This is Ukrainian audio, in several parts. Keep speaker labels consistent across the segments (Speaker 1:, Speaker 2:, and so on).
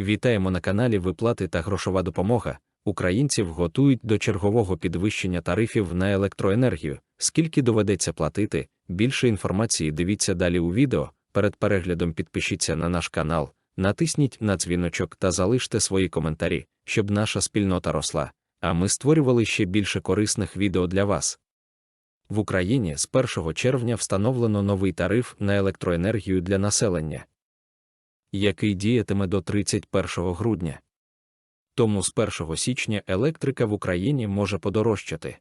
Speaker 1: Вітаємо на каналі Виплати та грошова допомога. Українців готують до чергового підвищення тарифів на електроенергію. Скільки доведеться платити? Більше інформації дивіться далі у відео. Перед переглядом підпишіться на наш канал, натисніть на дзвіночок та залиште свої коментарі, щоб наша спільнота росла. А ми створювали ще більше корисних відео для вас. В Україні з 1 червня встановлено новий тариф на електроенергію для населення, який діятиме до 31 грудня. Тому з 1 січня електрика в Україні може подорожчати.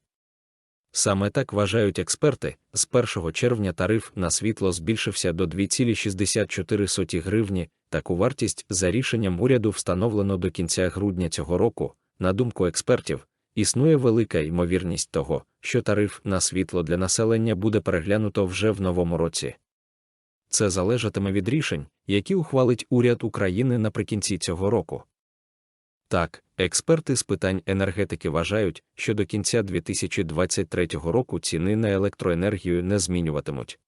Speaker 1: Саме так вважають експерти, з 1 червня тариф на світло збільшився до 2,64 гривні, таку вартість за рішенням уряду встановлено до кінця грудня цього року, на думку експертів, існує велика ймовірність того, що тариф на світло для населення буде переглянуто вже в новому році. Це залежатиме від рішень, які ухвалить уряд України наприкінці цього року. Так, експерти з питань енергетики вважають, що до кінця 2023 року ціни на електроенергію не змінюватимуть.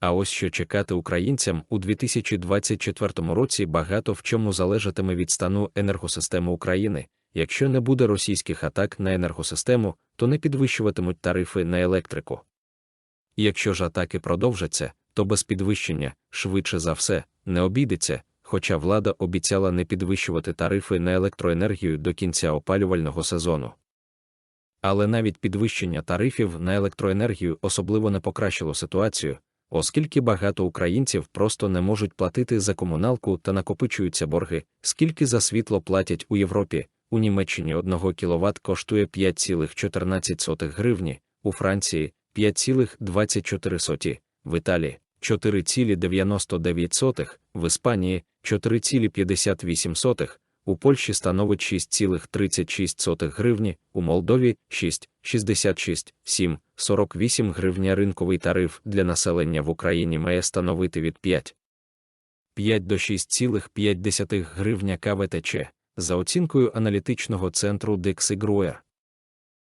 Speaker 1: А ось що чекати українцям у 2024 році багато в чому залежатиме від стану енергосистеми України. Якщо не буде російських атак на енергосистему, то не підвищуватимуть тарифи на електрику. Якщо ж атаки продовжаться, то без підвищення, швидше за все, не обійдеться, хоча влада обіцяла не підвищувати тарифи на електроенергію до кінця опалювального сезону. Але навіть підвищення тарифів на електроенергію особливо не покращило ситуацію, оскільки багато українців просто не можуть платити за комуналку та накопичуються борги, скільки за світло платять у Європі. У Німеччині 1 кВт коштує 5,14 гривні, у Франції 5,24, в Італії 4,99, в Іспанії 4,58, у Польщі становить 6,36 гривні, у Молдові 6,66, 7, 48 гривня ринковий тариф для населення в Україні має становити від 5, 5 до 6,5 гривня КВТЧ, за оцінкою аналітичного центру Dexigruer.